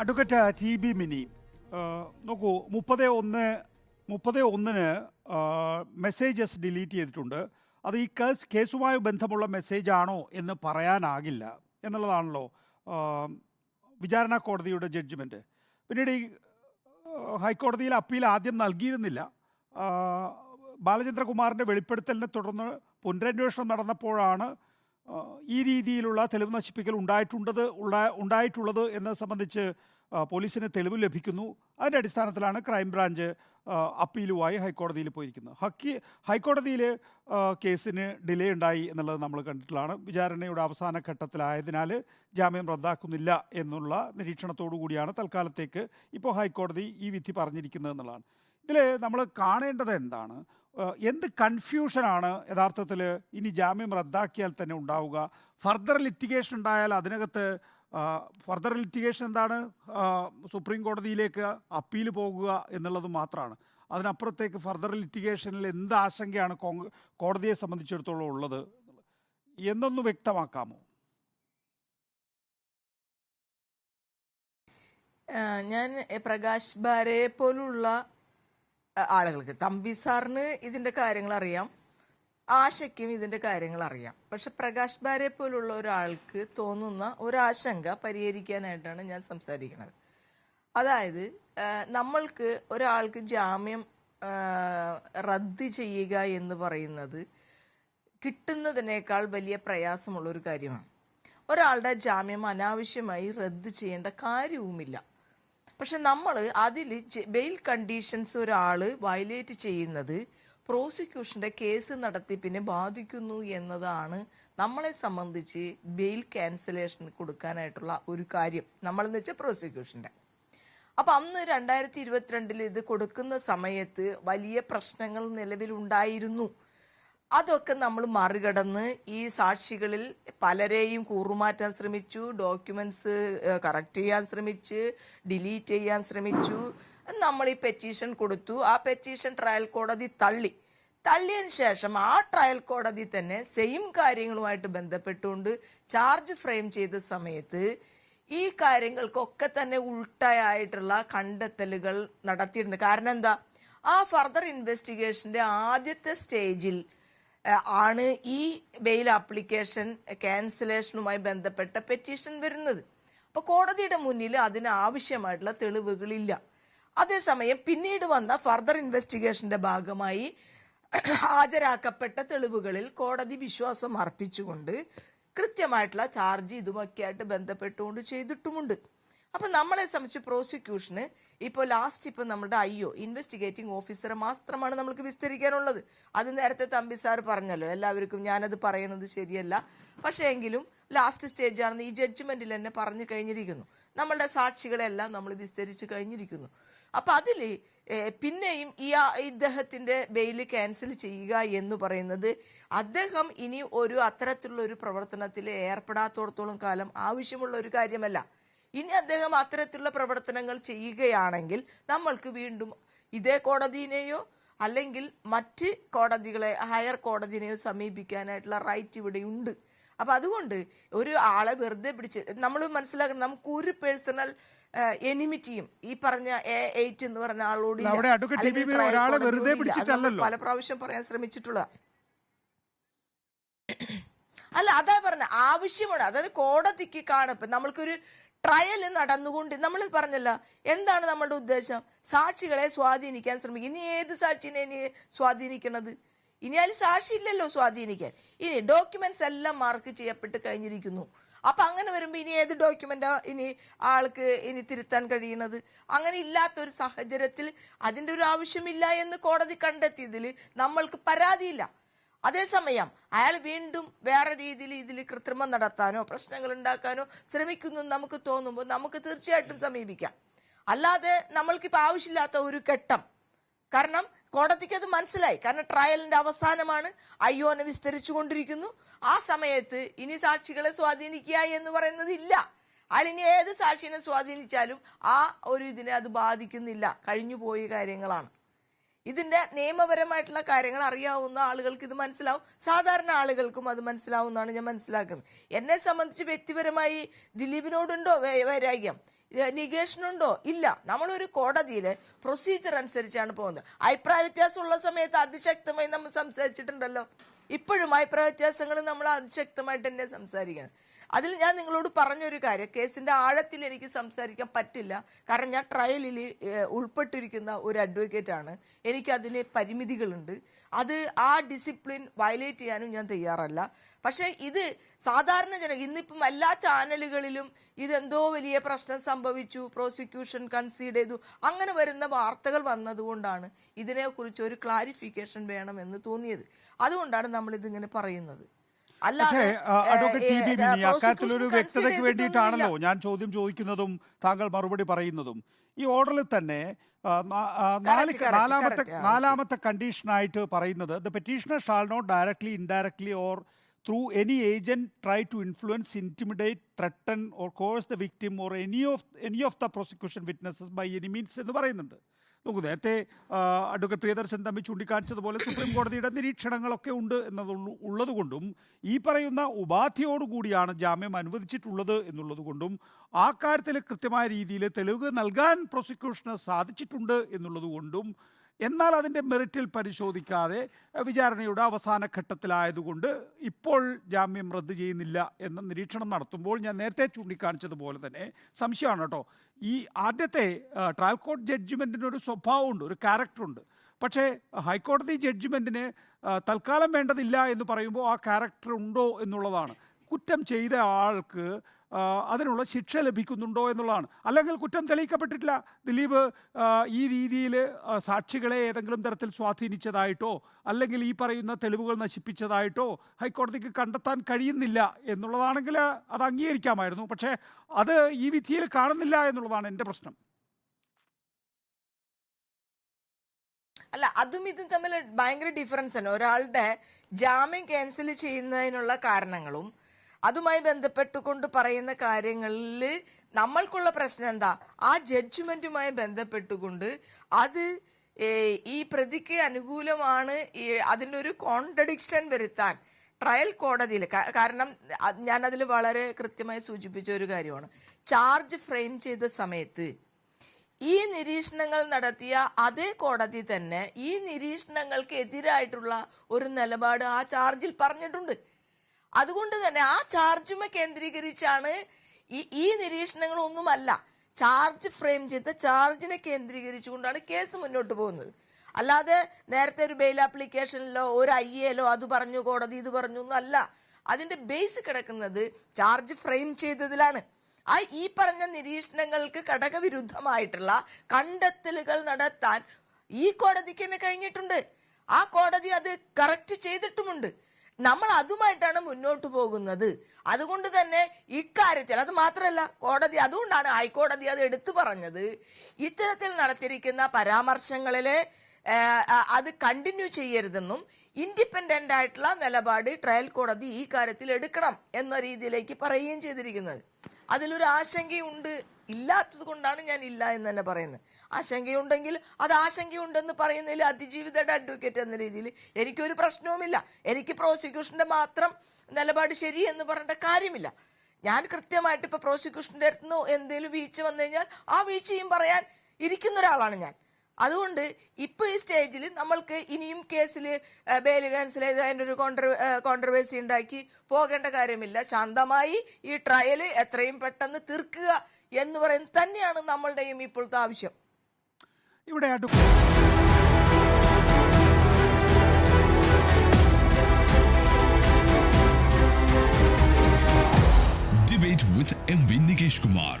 Advocate T B mini നോക്കൂ മുപ്പത് ഒന്ന് മുപ്പത് ഒന്നിന് മെസ്സേജസ് ഡിലീറ്റ് ചെയ്തിട്ടുണ്ട്. അത് ഈ കേസ് കേസുമായി ബന്ധമുള്ള മെസ്സേജ് ആണോ എന്ന് പറയാനാകില്ല എന്നുള്ളതാണല്ലോ വിചാരണ കോടതിയുടെ ജഡ്ജ്മെന്റ് പിന്നീട് ഈ ഹൈക്കോടതിയിൽ അപ്പീൽ ആദ്യം നൽകിയിരുന്നില്ല. ബാലചന്ദ്രകുമാറിന്റെ വെളിപ്പെടുത്തലിനെ തുടർന്ന് പുനരന്വേഷണം നടന്നപ്പോഴാണ് ഈ രീതിയിലുള്ള തെളിവ് നശിപ്പിക്കൽ ഉണ്ടായിട്ടുണ്ടത് ഉണ്ടായിട്ടുള്ളത് എന്ന് സംബന്ധിച്ച് പോലീസിന് തെളിവ് ലഭിക്കുന്നു. അതിന്റെ അടിസ്ഥാനത്തിലാണ് ക്രൈംബ്രാഞ്ച് അപ്പീലുമായി ഹൈക്കോടതിയിൽ പോയിരിക്കുന്നത്. ഹക്കി ഹൈക്കോടതിയിൽ കേസിന് ഡിലേ ഉണ്ടായി എന്നുള്ളത് നമ്മൾ കണ്ടിട്ടുള്ളതാണ്. വിചാരണയുടെ അവസാന ഘട്ടത്തിലായതിനാൽ ജാമ്യം റദ്ദാക്കുന്നില്ല എന്നുള്ള നിരീക്ഷണത്തോടു കൂടിയാണ് തൽക്കാലത്തേക്ക് ഇപ്പോൾ ഹൈക്കോടതി ഈ വിധി പറഞ്ഞിരിക്കുന്നത് എന്നുള്ളതാണ്. ഇതിൽ നമ്മൾ കാണേണ്ടത് എന്താണ്? എന്ത് കൺഫ്യൂഷനാണ് യഥാർത്ഥത്തിൽ ഇനി ജാമ്യം റദ്ദാക്കിയാൽ തന്നെ ഉണ്ടാവുക? ഫർദർ ലിറ്റിഗേഷൻ ഉണ്ടായാൽ അതിനകത്ത് ഫർദർ ലിറ്റിഗേഷൻ എന്താണ്? സുപ്രീം കോടതിയിലേക്ക് അപ്പീൽ പോകുക എന്നുള്ളത് മാത്രമാണ്. അതിനപ്പുറത്തേക്ക് ഫർദർ ലിറ്റിഗേഷനിൽ എന്ത് ആശങ്കയാണ് കോടതിയെ സംബന്ധിച്ചിടത്തോളം ഉള്ളത്? എന്നൊന്ന് വ്യക്തമാക്കാമോ? ഞാൻ പ്രകാശ് ബാരയെ പോലുള്ള ആളുകൾക്ക്. തമ്പി സാറിന് ഇതിന്റെ കാര്യങ്ങൾ അറിയാം. ആശയ്ക്കും ഇതിന്റെ കാര്യങ്ങൾ അറിയാം. പക്ഷെ പ്രകാശ് ബാരെ പോലുള്ള ഒരാൾക്ക് തോന്നുന്ന ഒരാശങ്ക പരിഹരിക്കാനായിട്ടാണ് ഞാൻ സംസാരിക്കുന്നത്. അതായത് നമ്മൾക്ക് ഒരാൾക്ക് ജാമ്യം റദ്ദ് ചെയ്യുക എന്ന് പറയുന്നത് കിട്ടുന്നതിനേക്കാൾ വലിയ പ്രയാസമുള്ള ഒരു കാര്യമാണ്. ഒരാളുടെ ജാമ്യം അനാവശ്യമായി റദ്ദ് ചെയ്യേണ്ട കാര്യവുമില്ല. പക്ഷെ നമ്മൾ അതിൽ ബെയിൽ കണ്ടീഷൻസ് ഒരാൾ വയലേറ്റ് ചെയ്യുന്നത് പ്രോസിക്യൂഷന്റെ കേസ് നടത്തിപ്പിനെ ബാധിക്കുന്നു എന്നതാണ് നമ്മളെ സംബന്ധിച്ച് ബെയിൽ ക്യാൻസലേഷൻ കൊടുക്കാനായിട്ടുള്ള ഒരു കാര്യം. നമ്മളെന്ന് വെച്ചാൽ പ്രോസിക്യൂഷന്റെ അപ്പം അന്ന് രണ്ടായിരത്തി ഇരുപത്തിരണ്ടിൽ ഇത് കൊടുക്കുന്ന സമയത്ത് വലിയ പ്രശ്നങ്ങൾ നിലവിലുണ്ടായിരുന്നു. അതൊക്കെ നമ്മൾ മറികടന്ന് ഈ സാക്ഷികളിൽ പലരെയും കൂറുമാറ്റാൻ ശ്രമിച്ചു ഡോക്യുമെന്റ്സ് കറക്റ്റ് ചെയ്യാൻ ശ്രമിച്ച് ഡിലീറ്റ് ചെയ്യാൻ ശ്രമിച്ചു. നമ്മൾ ഈ പെറ്റീഷൻ കൊടുത്തു. ആ പെറ്റീഷൻ ട്രയൽ കോടതി തള്ളി. തള്ളിയതിന് ശേഷം ആ ട്രയൽ കോടതി തന്നെ സെയിം കാര്യങ്ങളുമായിട്ട് ബന്ധപ്പെട്ടുകൊണ്ട് ചാർജ് ഫ്രെയിം ചെയ്ത സമയത്ത് ഈ കാര്യങ്ങൾക്കൊക്കെ തന്നെ ഉൾട്ടയായിട്ടുള്ള കണ്ടെത്തലുകൾ നടത്തിയിട്ടുണ്ട്. കാരണം എന്താ? ആ ഫർദർ ഇൻവെസ്റ്റിഗേഷന്റെ ആദ്യത്തെ സ്റ്റേജിൽ ആണ് ഈ ബെയിൽ ആപ്ലിക്കേഷൻ ക്യാൻസലേഷനുമായി ബന്ധപ്പെട്ട പെറ്റീഷൻ വരുന്നത്. അപ്പോൾ കോടതിയുടെ മുന്നിൽ അതിന് ആവശ്യമായിട്ടുള്ള തെളിവുകളില്ല. അതേസമയം പിന്നീട് വന്ന ഫർദർ ഇൻവെസ്റ്റിഗേഷന്റെ ഭാഗമായി ഹാജരാക്കപ്പെട്ട തെളിവുകളിൽ കോടതി വിശ്വാസം അർപ്പിച്ചുകൊണ്ട് കൃത്യമായിട്ടുള്ള ചാർജ് ഇതുമൊക്കെയായിട്ട് ബന്ധപ്പെട്ടുകൊണ്ട് ചെയ്തിട്ടുമുണ്ട്. അപ്പൊ നമ്മളെ സംബന്ധിച്ച് പ്രോസിക്യൂഷന് ഇപ്പോൾ ലാസ്റ്റ് ഇപ്പൊ നമ്മുടെ അയ്യോ ഇൻവെസ്റ്റിഗേറ്റിംഗ് ഓഫീസറെ മാത്രമാണ് നമ്മൾക്ക് വിസ്തരിക്കാനുള്ളത്. അത് നേരത്തെ തമ്പി സാർ പറഞ്ഞല്ലോ എല്ലാവർക്കും ഞാനത് പറയുന്നത് ശരിയല്ല. പക്ഷേ എങ്കിലും ലാസ്റ്റ് സ്റ്റേജ് ആണെന്ന് ഈ ജഡ്ജ്മെന്റിൽ തന്നെ പറഞ്ഞു കഴിഞ്ഞിരിക്കുന്നു. നമ്മളുടെ സാക്ഷികളെല്ലാം നമ്മൾ വിസ്തരിച്ച് കഴിഞ്ഞിരിക്കുന്നു. അപ്പൊ അതിൽ പിന്നെയും ഈ ഇദ്ദേഹത്തിന്റെ ബെയിൽ ക്യാൻസൽ ചെയ്യുക എന്ന് പറയുന്നത് അദ്ദേഹം ഇനി ഒരു അത്തരത്തിലുള്ള ഒരു പ്രവർത്തനത്തിൽ ഏർപ്പെടാത്തോടത്തോളം കാലം ആവശ്യമുള്ള ഒരു കാര്യമല്ല. ഇനി അദ്ദേഹം അത്തരത്തിലുള്ള പ്രവർത്തനങ്ങൾ ചെയ്യുകയാണെങ്കിൽ നമ്മൾക്ക് വീണ്ടും ഇതേ കോടതിയെയോ അല്ലെങ്കിൽ മറ്റ് കോടതികളെ ഹയർ കോടതിനെയോ സമീപിക്കാനായിട്ടുള്ള റൈറ്റ് ഇവിടെ ഉണ്ട്. അപ്പൊ അതുകൊണ്ട് ഒരു ആളെ വെറുതെ പിടിച്ച് നമ്മൾ മനസ്സിലാക്കണം നമുക്ക് ഒരു പേഴ്സണൽ എനിമിറ്റിയും ഈ പറഞ്ഞ എ എയ്റ്റ് എന്ന് പറഞ്ഞ ആളോട്. പല പ്രാവശ്യം പറയാൻ ശ്രമിച്ചിട്ടുള്ള അല്ല അതാ പറഞ്ഞ ആവശ്യമാണ്. അതായത് കോടതിക്ക് കാണും. ഇപ്പൊ നമ്മൾക്കൊരു ട്രയൽ നടന്നുകൊണ്ട് നമ്മൾ പറഞ്ഞല്ല എന്താണ് നമ്മളുടെ ഉദ്ദേശം? സാക്ഷികളെ സ്വാധീനിക്കാൻ ശ്രമിക്കും ഇനി ഏത് സാക്ഷിനെ ഇനി സ്വാധീനിക്കണത്? ഇനി അതിൽ സാക്ഷി ഇല്ലല്ലോ സ്വാധീനിക്കാൻ. ഇനി ഡോക്യുമെന്റ്സ് എല്ലാം മാർക്ക് ചെയ്യപ്പെട്ട് കഴിഞ്ഞിരിക്കുന്നു. അപ്പൊ അങ്ങനെ വരുമ്പോ ഇനി ഏത് ഡോക്യുമെന്റ് ഇനി ആൾക്ക് ഇനി തിരുത്താൻ കഴിയുന്നത് അങ്ങനെ ഇല്ലാത്ത ഒരു സാഹചര്യത്തിൽ അതിന്റെ ഒരു ആവശ്യമില്ല എന്ന് കോടതി കണ്ടെത്തിയതിൽ നമ്മൾക്ക് പരാതിയില്ല. അതേസമയം അയാൾ വീണ്ടും വേറെ രീതിയിൽ ഇതിൽ കൃത്രിമം നടത്താനോ പ്രശ്നങ്ങൾ ഉണ്ടാക്കാനോ ശ്രമിക്കുന്നു നമുക്ക് തോന്നുമ്പോൾ നമുക്ക് തീർച്ചയായിട്ടും സമീപിക്കാം. അല്ലാതെ നമ്മൾക്കിപ്പോൾ ആവശ്യമില്ലാത്ത ഒരു ഘട്ടം. കാരണം കോടതിക്ക് അത് മനസ്സിലായി. കാരണം ട്രയലിന്റെ അവസാനമാണ്. അയ്യോനെ വിസ്തരിച്ചു കൊണ്ടിരിക്കുന്നു. ആ സമയത്ത് ഇനി സാക്ഷികളെ സ്വാധീനിക്കുക എന്ന് പറയുന്നത് ഇല്ല. അതിനി ഏത് സാക്ഷിനെ സ്വാധീനിച്ചാലും ആ ഒരു ഇതിനെ അത് ബാധിക്കുന്നില്ല. കഴിഞ്ഞു പോയ കാര്യങ്ങളാണ്. ഇതിന്റെ നിയമപരമായിട്ടുള്ള കാര്യങ്ങൾ അറിയാവുന്ന ആളുകൾക്ക് ഇത് മനസ്സിലാവും. സാധാരണ ആളുകൾക്കും അത് മനസ്സിലാവുന്നതാണ് ഞാൻ മനസ്സിലാക്കുന്നത്. എന്നെ സംബന്ധിച്ച് വ്യക്തിപരമായി ദിലീപിനോടുണ്ടോ വൈരാഗ്യം? നിഗേഷനുണ്ടോ ഇല്ല. നമ്മളൊരു കോടതിയിൽ പ്രൊസീജിയർ അനുസരിച്ചാണ് പോകുന്നത്. അഭിപ്രായ വ്യത്യാസമുള്ള സമയത്ത് അതിശക്തമായി നമ്മൾ സംസാരിച്ചിട്ടുണ്ടല്ലോ. ഇപ്പോഴും അഭിപ്രായ വ്യത്യാസങ്ങൾ നമ്മൾ അതിശക്തമായിട്ട് തന്നെ സംസാരിക്കുന്നത് അതിൽ ഞാൻ നിങ്ങളോട് പറഞ്ഞൊരു കാര്യം. കേസിന്റെ ആഴത്തിൽ എനിക്ക് സംസാരിക്കാൻ പറ്റില്ല. കാരണം ഞാൻ ട്രയലിൽ ഉൾപ്പെട്ടിരിക്കുന്ന ഒരു അഡ്വക്കേറ്റ് ആണ്. എനിക്ക് അതിന് പരിമിതികളുണ്ട്. അത് ആ ഡിസിപ്ലിൻ വയലേറ്റ് ചെയ്യാനും ഞാൻ തയ്യാറല്ല. പക്ഷേ ഇത് സാധാരണ ജന ഇന്നിപ്പം എല്ലാ ചാനലുകളിലും ഇതെന്തോ വലിയ പ്രശ്നം സംഭവിച്ചു. പ്രോസിക്യൂഷൻ കൺസീഡ് ചെയ്തു. അങ്ങനെ വരുന്ന വാർത്തകൾ വന്നതുകൊണ്ടാണ് ഇതിനെക്കുറിച്ച് ഒരു ക്ലാരിഫിക്കേഷൻ വേണമെന്ന് തോന്നിയത്. അതുകൊണ്ടാണ് നമ്മളിതിങ്ങനെ പറയുന്നത്. പക്ഷേ ആ, advocate T B A, Mini prosecution അക്കാര്യത്തിലൊരു consider വ്യക്തതയ്ക്ക് വേണ്ടിയിട്ടാണല്ലോ. ഞാൻ ചോദ്യം ചോദിക്കുന്നതും താങ്കൾ മറുപടി പറയുന്നതും ഈ ഓർഡറിൽ തന്നെ നാല് നാലാമത്തെ നാലാമത്തെ കണ്ടീഷനായിട്ട് പറയുന്നത് the petitioner shall not directly indirectly or through any agent try to influence intimidate threaten or coerce the victim or any of any of the prosecution witnesses by any means എന്ന് പറയുന്നുണ്ട് നോക്കൂ നേരത്തെ അഡ്വക്കേറ്റ് പ്രിയദർശൻ തമ്മിൽ ചൂണ്ടിക്കാണിച്ചതുപോലെ supreme കോടതിയുടെ നിരീക്ഷണങ്ങളൊക്കെ ഉണ്ട് എന്നത് ഉള്ളതുകൊണ്ടും ഈ പറയുന്ന ഉപാധിയോടുകൂടിയാണ് ജാമ്യം അനുവദിച്ചിട്ടുള്ളത് എന്നുള്ളതുകൊണ്ടും ആ കാര്യത്തിൽ കൃത്യമായ രീതിയിൽ തെളിവ് നൽകാൻ പ്രോസിക്യൂഷന് സാധിച്ചിട്ടുണ്ട് എന്നുള്ളത് കൊണ്ടും എന്നാൽ അതിന്റെ മെറിറ്റിൽ പരിശോധിക്കാതെ വിചാരണയുടെ അവസാന ഘട്ടത്തിലായതുകൊണ്ട് ഇപ്പോൾ ജാമ്യം റദ്ദ് ചെയ്യുന്നില്ല എന്ന നിരീക്ഷണം നടത്തുമ്പോൾ ഞാൻ നേരത്തെ ചൂണ്ടിക്കാണിച്ചതുപോലെ തന്നെ സംശയമാണ് കേട്ടോ. ഈ ആദ്യത്തെ ട്രയൽ കോർട്ട് ജഡ്ജ്മെന്റിനൊരു സ്വഭാവമുണ്ട് ഒരു ക്യാരക്ടറുണ്ട്. പക്ഷേ ഹൈക്കോടതി ജഡ്ജ്മെന്റിന് തൽക്കാലം വേണ്ടതില്ല എന്ന് പറയുമ്പോൾ ആ ക്യാരക്ടർ ഉണ്ടോ എന്നുള്ളതാണ്. കുറ്റം ചെയ്ത ആൾക്ക് അതിനുള്ള ശിക്ഷ ലഭിക്കുന്നുണ്ടോ എന്നുള്ളതാണ്. അല്ലെങ്കിൽ കുറ്റം തെളിയിക്കപ്പെട്ടിട്ടില്ല. ദിലീപ് ഈ രീതിയിൽ സാക്ഷികളെ ഏതെങ്കിലും തരത്തിൽ സ്വാധീനിച്ചതായിട്ടോ അല്ലെങ്കിൽ ഈ പറയുന്ന തെളിവുകൾ നശിപ്പിച്ചതായിട്ടോ ഹൈക്കോടതിക്ക് കണ്ടെത്താൻ കഴിയുന്നില്ല എന്നുള്ളതാണെങ്കിൽ അത് അംഗീകരിക്കാമായിരുന്നു. പക്ഷേ അത് ഈ വിധിയിൽ കാണുന്നില്ല എന്നുള്ളതാണ് എന്റെ പ്രശ്നം. അല്ല അതും ഇതും തമ്മിൽ ഭയങ്കര ഡിഫറൻസ് ആണ്. ഒരാളുടെ ജാമ്യം ക്യാൻസൽ ചെയ്യുന്നതിനുള്ള കാരണങ്ങളും അതുമായി ബന്ധപ്പെട്ടുകൊണ്ട് പറയുന്ന കാര്യങ്ങളിൽ നമ്മൾക്കുള്ള പ്രശ്നം എന്താ? ആ ജഡ്ജ്മെന്റുമായി ബന്ധപ്പെട്ടുകൊണ്ട് അത് ഈ പ്രതിക്ക് അനുകൂലമാണ് അതിനൊരു കോൺട്രഡിക്ഷൻ വരുത്താൻ ട്രയൽ കോടതിയിൽ. കാരണം ഞാനതിൽ വളരെ കൃത്യമായി സൂചിപ്പിച്ച ഒരു കാര്യമാണ്. ചാർജ് ഫ്രെയിം ചെയ്ത സമയത്ത് ഈ നിരീക്ഷണങ്ങൾ നടത്തിയ അതേ കോടതി തന്നെ ഈ നിരീക്ഷണങ്ങൾക്ക് എതിരായിട്ടുള്ള ഒരു നിലപാട് ആ ചാർജിൽ പറഞ്ഞിട്ടുണ്ട്. അതുകൊണ്ട് തന്നെ ആ ചാർജുമെ കേന്ദ്രീകരിച്ചാണ് ഈ ഈ നിരീക്ഷണങ്ങളൊന്നുമല്ല. ചാർജ് ഫ്രെയിം ചെയ്ത ചാർജിനെ കേന്ദ്രീകരിച്ചുകൊണ്ടാണ് കേസ് മുന്നോട്ട് പോകുന്നത്. അല്ലാതെ നേരത്തെ ഒരു ബെയിൽ ആപ്ലിക്കേഷനിലോ ഒരു ഐ എയിലോ അത് പറഞ്ഞു കോടതി ഇത് പറഞ്ഞു എന്നല്ല അതിന്റെ ബേസ് കിടക്കുന്നത് ചാർജ് ഫ്രെയിം ചെയ്തതിലാണ്. ആ ഈ പറഞ്ഞ നിരീക്ഷണങ്ങൾക്ക് ഘടകവിരുദ്ധമായിട്ടുള്ള കണ്ടെത്തലുകൾ നടത്താൻ ഈ കോടതിക്ക് തന്നെ കഴിഞ്ഞിട്ടുണ്ട്. ആ കോടതി അത് കറക്റ്റ് ചെയ്തിട്ടുമുണ്ട്. നമ്മൾ അതുമായിട്ടാണ് മുന്നോട്ട് പോകുന്നത്. അതുകൊണ്ട് തന്നെ ഇക്കാര്യത്തിൽ അത് മാത്രമല്ല കോടതി അതുകൊണ്ടാണ് ഹൈക്കോടതി അത് എടുത്തു പറഞ്ഞത്. ഇത്തരത്തിൽ നടത്തിയിരിക്കുന്ന പരാമർശങ്ങളിലെ അത് കണ്ടിന്യൂ ചെയ്യരുതെന്നും ഇൻഡിപെൻഡന്റ് ആയിട്ടുള്ള നിലപാട് ട്രയൽ കോടതി ഈ കാര്യത്തിൽ എടുക്കണം എന്ന രീതിയിലേക്ക് പറയുകയും ചെയ്തിരിക്കുന്നത്. അതിലൊരു ആശങ്കയുണ്ട് ഇല്ലാത്തത് കൊണ്ടാണ് ഞാൻ ഇല്ല എന്ന് തന്നെ പറയുന്നത്. ആശങ്കയുണ്ടെങ്കിൽ അത് ആശങ്കയുണ്ടെന്ന് പറയുന്നതിൽ അതിജീവിതയുടെ അഡ്വക്കേറ്റ് എന്ന രീതിയിൽ എനിക്കൊരു പ്രശ്നവുമില്ല. എനിക്ക് പ്രോസിക്യൂഷന്റെ മാത്രം നിലപാട് ശരി എന്ന് പറയേണ്ട കാര്യമില്ല. ഞാൻ കൃത്യമായിട്ട് ഇപ്പൊ പ്രോസിക്യൂഷന്റെ അടുത്ത് എന്തെങ്കിലും വീഴ്ച വന്നു കഴിഞ്ഞാൽ ആ വീഴ്ചയും പറയാൻ ഇരിക്കുന്ന ഒരാളാണ് ഞാൻ. അതുകൊണ്ട് ഇപ്പോൾ ഈ സ്റ്റേജിൽ നമ്മൾക്ക് ഇനിയും കേസിൽ ബെയിൽ ക്യാൻസൽ ചെയ്ത് അതിന്റെ ഒരു കോൺട്ര കോൺട്രവേഴ്സി ഉണ്ടാക്കി പോകേണ്ട കാര്യമില്ല ശാന്തമായി ഈ ട്രയൽ എത്രയും പെട്ടെന്ന് തീർക്കുക എന്ന് പറയുന്നത് തന്നെയാണ് നമ്മളുടെയും ഇപ്പോഴത്തെ ആവശ്യം ഇവിടെ Debate with MV Nikesh Kumar.